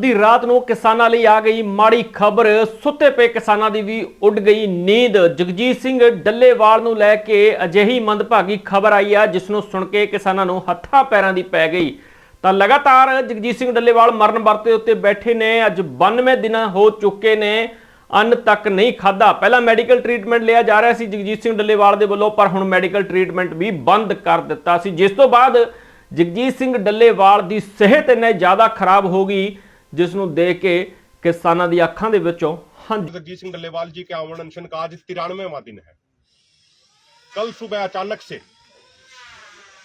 ਦੀ ਰਾਤ ਨੂੰ ਕਿਸਾਨਾਂ ਲਈ ਆ ਗਈ ਮਾੜੀ ਖਬਰ। ਸੁੱਤੇ ਪਏ ਕਿਸਾਨਾਂ ਦੀ ਵੀ ਉੱਡ ਗਈ ਨੀਂਦ। ਜਗਜੀਤ ਸਿੰਘ ਡੱਲੇਵਾਲ ਨੂੰ ਲੈ ਕੇ ਅਜਿਹੀ ਮੰਦਭਾਗੀ ਖਬਰ ਆਈ ਆ, ਜਿਸ ਨੂੰ ਸੁਣ ਕੇ ਕਿਸਾਨਾਂ ਨੂੰ ਹੱਥਾਂ ਪੈਰਾਂ ਦੀ ਪੈ ਗਈ। ਤਾਂ ਲਗਾਤਾਰ ਜਗਜੀਤ ਸਿੰਘ ਡੱਲੇਵਾਲ ਮਰਨ ਵਰਤੇ ਉੱਤੇ ਬੈਠੇ ਨੇ। ਅੱਜ 92 ਦਿਨ ਹੋ ਚੁੱਕੇ ਨੇ, ਅੰਨ ਤੱਕ ਨਹੀਂ ਖਾਦਾ ਪਹਿਲਾਂ ਮੈਡੀਕਲ ਟ੍ਰੀਟਮੈਂਟ ਲਿਆ ਜਾ ਰਿਹਾ ਸੀ ਜਗਜੀਤ ਸਿੰਘ ਡੱਲੇਵਾਲ ਦੇ ਵੱਲੋਂ, ਪਰ ਹੁਣ ਮੈਡੀਕਲ ਟ੍ਰੀਟਮੈਂਟ ਵੀ ਬੰਦ ਕਰ ਦਿੱਤਾ ਸੀ। ਜਿਸ ਤੋਂ ਬਾਅਦ ਜਗਜੀਤ ਸਿੰਘ ਡੱਲੇਵਾਲ ਦੀ ਸਿਹਤ ਇੰਨੇ ਜ਼ਿਆਦਾ ਖਰਾਬ ਹੋ ਗਈ ਜਿਸ ਨੂੰ ਦੇਖ ਕੇ ਕਿਸਾਨਾਂ ਦੀ ਅੱਖਾਂ ਦੇ ਵਿੱਚੋਂ ਹੰਝ जगजीत सिंह डल्लेवाल जी के आमरण अनशन का आज तिरानवेवा दिन है कल सुबह अचानक से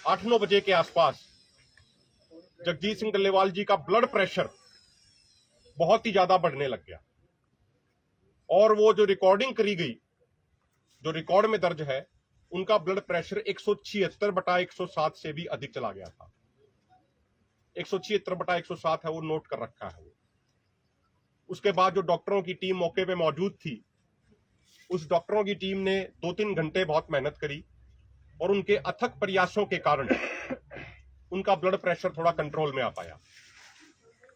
आठ नौ बजे के आसपास जगजीत सिंह डल्लेवाल जी का ब्लड प्रेशर बहुत ही ज्यादा बढ़ने लग गया और वो जो रिकॉर्डिंग करी गई जो रिकॉर्ड में दर्ज है उनका ब्लड प्रेशर एक सौ छिहत्तर बटा एक सौ सात से भी अधिक चला गया था एक सौ छिहत्तर बटा एक सौ सात है, वो नोट कर रखा है उसके बाद जो डॉक्टरों की टीम मौके पे मौजूद थी, उस डॉक्टरों की टीम ने दो तीन घंटे बहुत मेहनत करी और उनके अथक प्रयासों के कारण उनका ब्लड प्रेशर थोड़ा कंट्रोल में आ पाया।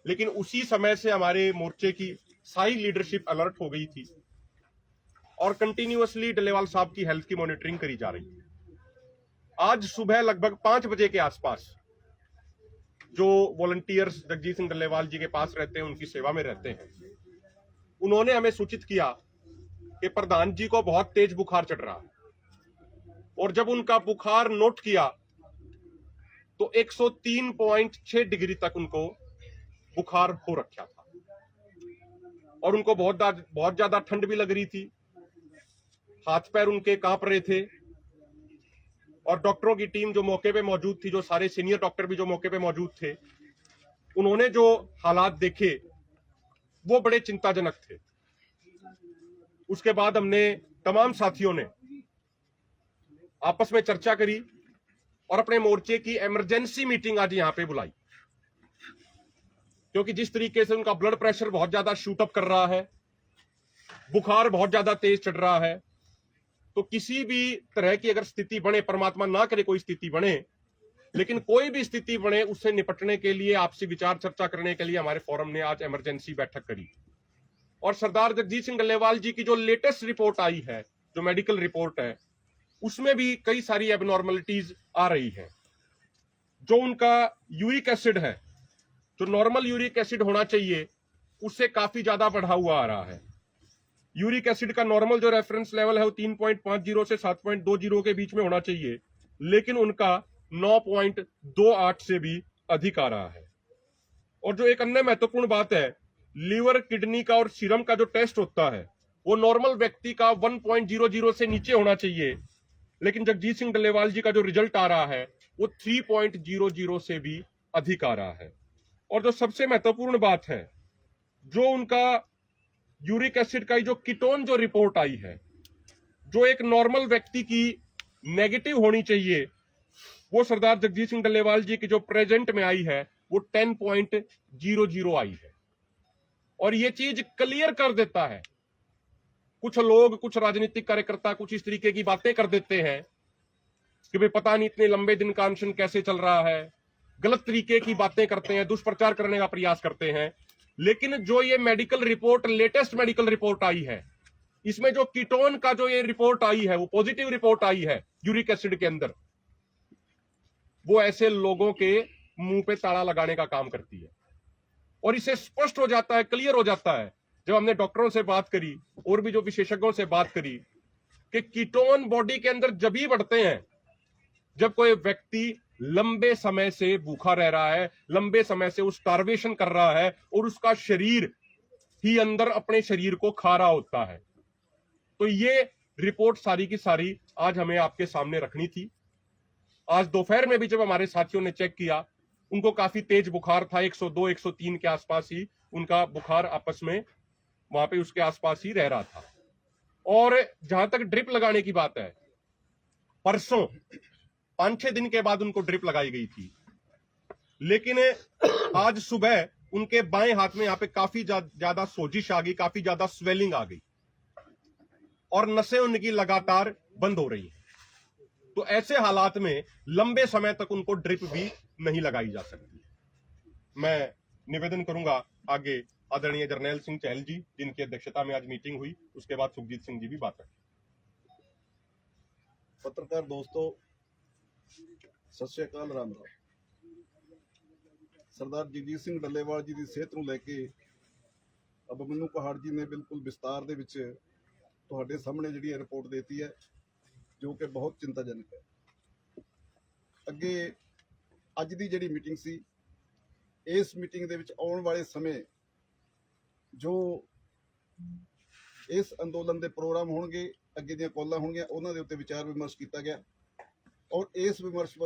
लेकिन उसी समय से हमारे मोर्चे की सारी लीडरशिप अलर्ट हो गई थी और कंटिन्यूअसली डलेवाल साहब की हेल्थ की मॉनिटरिंग करी जा रही थी। आज सुबह लगभग पाँच बजे के आसपास जो वॉलंटियर्स जगजीत सिंह डल्लेवाल जी के पास रहते हैं, उनकी सेवा में रहते हैं। उन्होंने हमें सूचित किया कि प्रधान जी को बहुत तेज बुखार चढ़ रहा और जब उनका बुखार नोट किया तो 103.6 डिग्री तक उनको बुखार हो रखा था। और उनको बहुत बहुत ज़्यादा ठंड भी लग रही थी। हाथ पैर उनके काँप रहे थे। और डॉक्टरों की टीम जो मौके पे मौजूद थी, जो सारे सीनियर डॉक्टर भी जो मौके पे मौजूद थे, उन्होंने जो हालात देखे, वो बड़े चिंताजनक थे। उसके बाद हमने तमाम साथियों ने आपस में चर्चा करी और अपने मोर्चे की इमरजेंसी मीटिंग आज यहाँ पे बुलाई। क्योंकि जिस तरीके से उनका ब्लड प्रेशर बहुत ज़्यादा शूटअप कर रहा है, बुखार बहुत ज़्यादा तेज चढ़ रहा है तो किसी भी तरह की अगर स्थिति बने, परमात्मा ना करे कोई स्थिति बने, लेकिन कोई भी स्थिति बने, उससे निपटने के लिए, आपसी विचार चर्चा करने के लिए हमारे फोरम ने आज इमरजेंसी बैठक करी। और सरदार जगजीत सिंह डल्लेवाल जी की जो लेटेस्ट रिपोर्ट आई है, जो मेडिकल रिपोर्ट है, उसमें भी कई सारी एबनॉर्मलिटीज आ रही है। जो उनका यूरिक एसिड है, जो नॉर्मल यूरिक एसिड होना चाहिए, उससे काफ़ी ज़्यादा बढ़ा हुआ आ रहा है। यूरिक एसिड का नॉर्मल जो रेफरेंस लेवल है वो 3.50 से 7.20 के बीच में होना चाहिए, लेकिन उनका 9.28 से भी अधिक आ रहा है। और जो एक अन्य महत्वपूर्ण बात है, लीवर, किडनी का और सीरम का जो टेस्ट होता है, वो नॉर्मल व्यक्ति का 1.00 से नीचे होना चाहिए, लेकिन जगजीत सिंह डल्लेवाल जी का जो रिज़ल्ट आ रहा है, वो 3.00 से भी अधिक आ रहा है। और जो सबसे महत्वपूर्ण बात है, जो उनका यूरिक एसिड का जो कीटोन जो रिपोर्ट आई है, जो एक नॉर्मल व्यक्ति की नेगेटिव होनी चाहिए, वो सरदार जगजीत सिंह डल्लेवाल जी की जो प्रेजेंट में आई है, वो 10.00 आई है। और ये चीज़ क्लियर कर देता है। कुछ लोग, कुछ राजनीतिक कार्यकर्ता कुछ इस तरीके की बातें कर देते हैं कि भाई पता नहीं इतने लंबे दिन का अनशन कैसे चल रहा है, गलत तरीके की बातें करते हैं, दुष्प्रचार करने का प्रयास करते हैं। लेकिन जो ये medical report latest medical report आई है, इसमें जो कीटोन का जो ये रिपोर्ट आई है, वो पॉजिटिव रिपोर्ट आई है यूरिक एसिड के अंदर, वो ऐसे लोगों के मुँह पे ताला लगाने का काम करती है। और इसे स्पष्ट हो जाता है क्लियर हो जाता है। जब हमने डॉक्टरों से बात करी, और भी जो विशेषज्ञों से बात करी, कि कीटोन बॉडी के अंदर जब ही बढ़ते हैं, जब कोई व्यक्ति लंबे समय से भूखा रह रहा है, लंबे समय से वो स्टारवेशन कर रहा है और उसका शरीर ही अंदर अपने शरीर को खा रहा होता है। तो ये रिपोर्ट सारी की सारी आज हमें आपके सामने रखनी थी। आज दोपहर में भी जब हमारे साथियों ने चेक किया, उनको काफ़ी तेज बुखार था 102 103 के आसपास ही उनका बुखार आपस में, वहाँ पे उसके आसपास ही रह रहा था। और जहाँ तक ड्रिप लगाने की बात है, परसों पाँच छह दिन के बाद उनको ड्रिप लगाई गई थी। लेकिन आज सुबह उनके बाएँ हाथ में यहाँ पे काफ़ी ज़्यादा सोजिश आ गई, काफ़ी ज़्यादा स्वेलिंग आ गई। और नसें उनकी लगातार बंद हो रही है। तो ऐसे हालात में लंबे समय तक उनको ड्रिप भी नहीं लगाई जा सकती। मैं निवेदन करूँगा आगे आदरणीय जर्नैल सिंह चहल जी, जिनकी अध्यक्षता में आज मीटिंग हुई, उसके बाद सुखजीत सिंह जी भी बात रखें। पत्रकार दोस्तों ਸਤਿ ਸ਼੍ਰੀ ਅਕਾਲ ਰਾਮ ਰਾਮ। ਸਰਦਾਰ ਜਗਜੀਤ ਸਿੰਘ ਡੱਲੇਵਾਲ ਜੀ ਦੀ ਸਿਹਤ ਨੂੰ ਲੈ ਕੇ ਅਬ ਮੈਨੂੰ ਪਹਾੜ ਜੀ ਨੇ ਬਿਲਕੁਲ ਵਿਸਤਾਰ ਦੇ ਵਿੱਚ ਤੁਹਾਡੇ ਸਾਹਮਣੇ ਜਿਹੜੀ ਰਿਪੋਰਟ ਦਿੱਤੀ ਹੈ, ਜੋ ਕਿ ਬਹੁਤ ਚਿੰਤਾਜਨਕ ਹੈ। ਅੱਗੇ ਅੱਜ ਦੀ ਜਿਹੜੀ ਮੀਟਿੰਗ ਸੀ, ਇਸ ਮੀਟਿੰਗ ਦੇ ਵਿੱਚ ਆਉਣ ਵਾਲੇ ਸਮੇਂ ਜੋ ਇਸ ਅੰਦੋਲਨ ਦੇ ਪ੍ਰੋਗਰਾਮ ਹੋਣਗੇ, ਅੱਗੇ ਦੀਆਂ ਕੋਲਾਂ ਹੋਣਗੀਆਂ, ਉਹਨਾਂ ਦੇ ਉੱਤੇ ਵਿਚਾਰ ਵਿਮਰਸ਼ ਕੀਤਾ ਗਿਆ। ਔਰ ਇਸ ਵਿਮਰਸ਼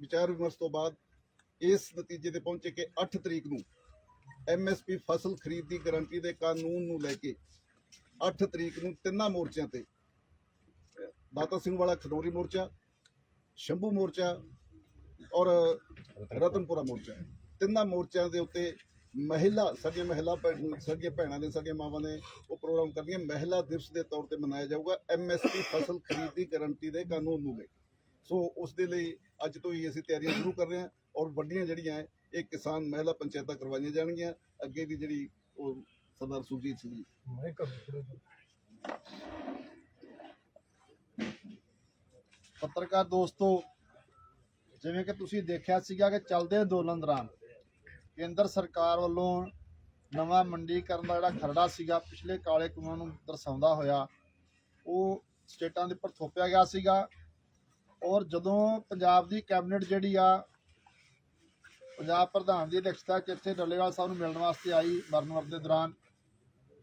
ਵਿਚਾਰ ਵਿਮਰਸ਼ ਤੋਂ ਬਾਅਦ ਇਸ ਨਤੀਜੇ ਤੇ ਪਹੁੰਚੇ ਕਿ 8 ਤਰੀਕ ਨੂੰ ਐਮਐਸਪੀ ਫਸਲ ਖਰੀਦ ਦੀ ਗਾਰੰਟੀ ਦੇ ਕਾਨੂੰਨ ਨੂੰ ਲੈ ਕੇ 8 ਤਰੀਕ ਨੂੰ ਤਿੰਨਾਂ ਮੋਰਚਿਆਂ ਤੇ, ਦਾਤਾ ਸਿੰਘ ਵਾਲਾ ਖਨੌਰੀ ਮੋਰਚਾ, ਸ਼ੰਭੂ ਮੋਰਚਾ ਔਰ ਰਤਨਪੁਰਾ ਮੋਰਚਾ। ਤਿੰਨਾਂ ਮੋਰਚਿਆਂ ਦੇ ਉੱਤੇ ਮਹਿਲਾ, ਸਾਡੀਆਂ ਮਹਿਲਾ ਭੈਣ- ਸਾਡੀਆਂ ਭੈਣਾਂ ਨੇ, ਸਾਡੀਆਂ ਮਾਵਾਂ ਨੇ ਉਹ ਪ੍ਰੋਗਰਾਮ ਕਰਨੀਆਂ। ਮਹਿਲਾ ਦਿਵਸ ਦੇ ਤੌਰ ਤੇ ਮਨਾਇਆ ਜਾਊਗਾ ਐਮਐਸਪੀ ਫਸਲ ਖਰੀਦ ਦੀ ਗਾਰੰਟੀ ਦੇ ਕਾਨੂੰਨ ਨੂੰ ਲੈ ਕੇ। ਸੋ ਉਸ ਦੇ ਲਈ ਅੱਜ ਤੋਂ ਹੀ ਅਸੀਂ ਤਿਆਰੀਆਂ ਸ਼ੁਰੂ ਕਰ ਰਹੇ ਹਾਂ ਔਰ ਵੱਡੀਆਂ ਜਿਹੜੀਆਂ ਹੈ, ਇਹ ਕਿਸਾਨ ਮਹਿਲਾ ਪੰਚਾਇਤਾਂ ਕਰਵਾਈਆਂ ਜਾਣਗੀਆਂ। ਅੱਗੇ ਦੀ ਜਿਹੜੀ ਉਹ ਸਰਦਾਰ ਸੁਰਜੀਤ ਸਿੰਘ ਜੀ। ਪੱਤਰਕਾਰ ਦੋਸਤੋ ਜਿਵੇਂ ਕਿ ਤੁਸੀਂ ਦੇਖਿਆ ਸੀਗਾ ਕਿ ਚੱਲਦੇ ਅੰਦੋਲਨ ਦੌਰਾਨ ਕੇਂਦਰ ਸਰਕਾਰ ਵੱਲੋਂ ਨਵਾਂ ਮੰਡੀਕਰਨ ਦਾ ਜਿਹੜਾ ਖਰੜਾ ਸੀਗਾ ਪਿਛਲੇ ਕਾਲੇ ਕਾਨੂੰਨ ਨੂੰ ਦਰਸਾਉਂਦਾ ਹੋਇਆ ਉਹ ਸਟੇਟਾਂ ਦੇ ਉੱਪਰ ਥੋਪਿਆ ਗਿਆ ਸੀਗਾ। ਔਰ ਜਦੋਂ ਪੰਜਾਬ ਦੀ ਕੈਬਨਿਟ ਜਿਹੜੀ ਆ, ਪੰਜਾਬ ਪ੍ਰਧਾਨ ਦੀ ਅਧਿਕਸ਼ਤਾ 'ਚ ਇੱਥੇ ਡੱਲੇਵਾਲ ਸਾਹਿਬ ਨੂੰ ਮਿਲਣ ਵਾਸਤੇ ਆਈ ਮਰਨ ਦੇ ਦੌਰਾਨ,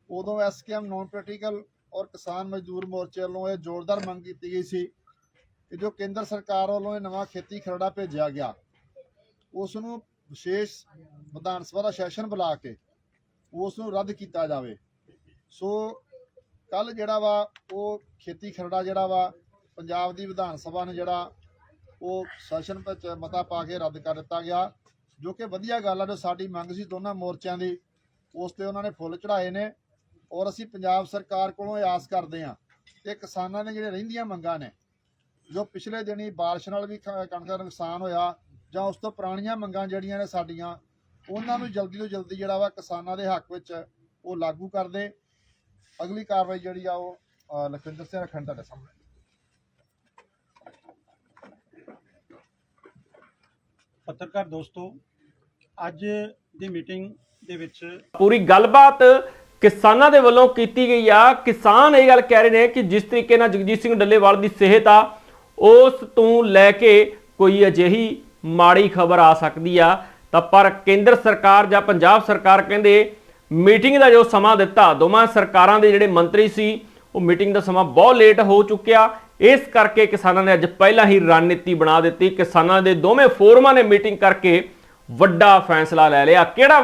ਉਦੋਂ ਐਸਕੇਐਮ ਨੌਨ ਪੋਲੀਟੀਕਲ ਔਰ ਕਿਸਾਨ ਮਜ਼ਦੂਰ ਮੋਰਚੇ ਵੱਲੋਂ ਇਹ ਜ਼ੋਰਦਾਰ ਮੰਗ ਕੀਤੀ ਗਈ ਸੀ ਕਿ ਜੋ ਕੇਂਦਰ ਸਰਕਾਰ ਵੱਲੋਂ ਇਹ ਨਵਾਂ ਖੇਤੀ ਖਰੜਾ ਭੇਜਿਆ ਗਿਆ, ਉਸ ਨੂੰ ਵਿਸ਼ੇਸ਼ ਵਿਧਾਨ ਸਭਾ ਦਾ ਸੈਸ਼ਨ ਬੁਲਾ ਕੇ ਉਸ ਨੂੰ ਰੱਦ ਕੀਤਾ ਜਾਵੇ। ਸੋ ਕੱਲ ਜਿਹੜਾ ਵਾ, ਉਹ ਖੇਤੀ ਖਰੜਾ ਜਿਹੜਾ ਵਾ ਪੰਜਾਬ ਦੀ ਵਿਧਾਨ ਸਭਾ ਨੇ ਜਿਹੜਾ ਉਹ ਸੈਸ਼ਨ ਵਿੱਚ ਮਤਾ ਪਾ ਕੇ ਰੱਦ ਕਰ ਦਿੱਤਾ ਗਿਆ, ਜੋ ਕਿ ਵਧੀਆ ਗੱਲ ਆ, ਜੋ ਸਾਡੀ ਮੰਗ ਸੀ ਦੋਨਾਂ ਮੋਰਚਿਆਂ ਦੀ, ਉਸ ਤੇ ਉਹਨਾਂ ਨੇ ਫੁੱਲ ਚੜਾਏ ਨੇ ਔਰ ਅਸੀਂ ਪੰਜਾਬ ਸਰਕਾਰ ਕੋਲੋਂ ਇਹ ਆਸ ਕਰਦੇ ਹਾਂ ਕਿ ਕਿਸਾਨਾਂ ਨੇ ਜਿਹੜੇ ਰਹਿੰਦੀਆਂ ਮੰਗਾਂ ਨੇ, ਜੋ ਪਿਛਲੇ ਦਿਨੀ ਬਾਰਿਸ਼ ਨਾਲ ਵੀ ਕ- ਕਣਕ ਦਾ ਨੁਕਸਾਨ ਹੋਇਆ ਜਾਂ ਉਸ ਤੋਂ ਪੁਰਾਣੀਆਂ ਮੰਗਾਂ ਜਿਹੜੀਆਂ ਨੇ ਸਾਡੀਆਂ, ਉਹਨਾਂ ਨੂੰ ਜਲਦੀ ਤੋਂ ਜਲਦੀ ਜਿਹੜਾ ਵਾ ਕਿਸਾਨਾਂ ਦੇ ਹੱਕ ਵਿੱਚ ਉਹ ਲਾਗੂ ਕਰ ਦੇ ਅਗਲੀ ਕਾਰਵਾਈ ਜਿਹੜੀ ਆ ਉਹ ਲਖਵਿੰਦਰ ਸਿੰਘ ਰੱਖਣ ਤੁਹਾਡੇ ਸਾਹਮਣੇ। ਪੱਤਰਕਾਰ ਦੋਸਤੋ, ਅੱਜ ਦੀ ਮੀਟਿੰਗ ਦੇ ਵਿੱਚ ਪੂਰੀ ਗੱਲਬਾਤ ਕਿਸਾਨਾਂ ਦੇ ਵੱਲੋਂ ਕੀਤੀ ਗਈ ਆ। ਕਿਸਾਨ ਇਹ ਗੱਲ ਕਹਿ ਰਹੇ ਨੇ ਕਿ ਜਿਸ ਤਰੀਕੇ ਨਾਲ ਜਗਜੀਤ ਸਿੰਘ ਡੱਲੇਵਾਲ ਦੀ ਸਿਹਤ ਆ, ਉਸ ਤੋਂ ਲੈ ਕੇ ਕੋਈ ਅਜਿਹੀ ਮਾੜੀ ਖਬਰ ਆ ਸਕਦੀ ਆ। ਤਾਂ ਪਰ ਕੇਂਦਰ ਸਰਕਾਰ ਜਾਂ ਪੰਜਾਬ ਸਰਕਾਰ ਕਹਿੰਦੇ, ਮੀਟਿੰਗ ਦਾ ਜੋ ਸਮਾਂ ਦਿੱਤਾ, ਦੋਵਾਂ ਸਰਕਾਰਾਂ ਦੇ ਜਿਹੜੇ ਮੰਤਰੀ ਸੀ, ਉਹ ਮੀਟਿੰਗ ਦਾ ਸਮਾਂ ਬਹੁਤ ਲੇਟ ਹੋ ਚੁੱਕਿਆ। ਇਸ ਕਰਕੇ ਕਿਸਾਨਾਂ ਨੇ ਅੱਜ ਪਹਿਲਾਂ ਹੀ ਰਣਨੀਤੀ ਬਣਾ ਦਿੱਤੀ। ਕਿਸਾਨਾਂ ਦੇ ਦੋਵੇਂ ਫੋਰਮਾਂ ਨੇ ਮੀਟਿੰਗ ਕਰਕੇ ਵੱਡਾ ਫੈਸਲਾ ਲੈ ਲਿਆ। ਕਿਹੜਾ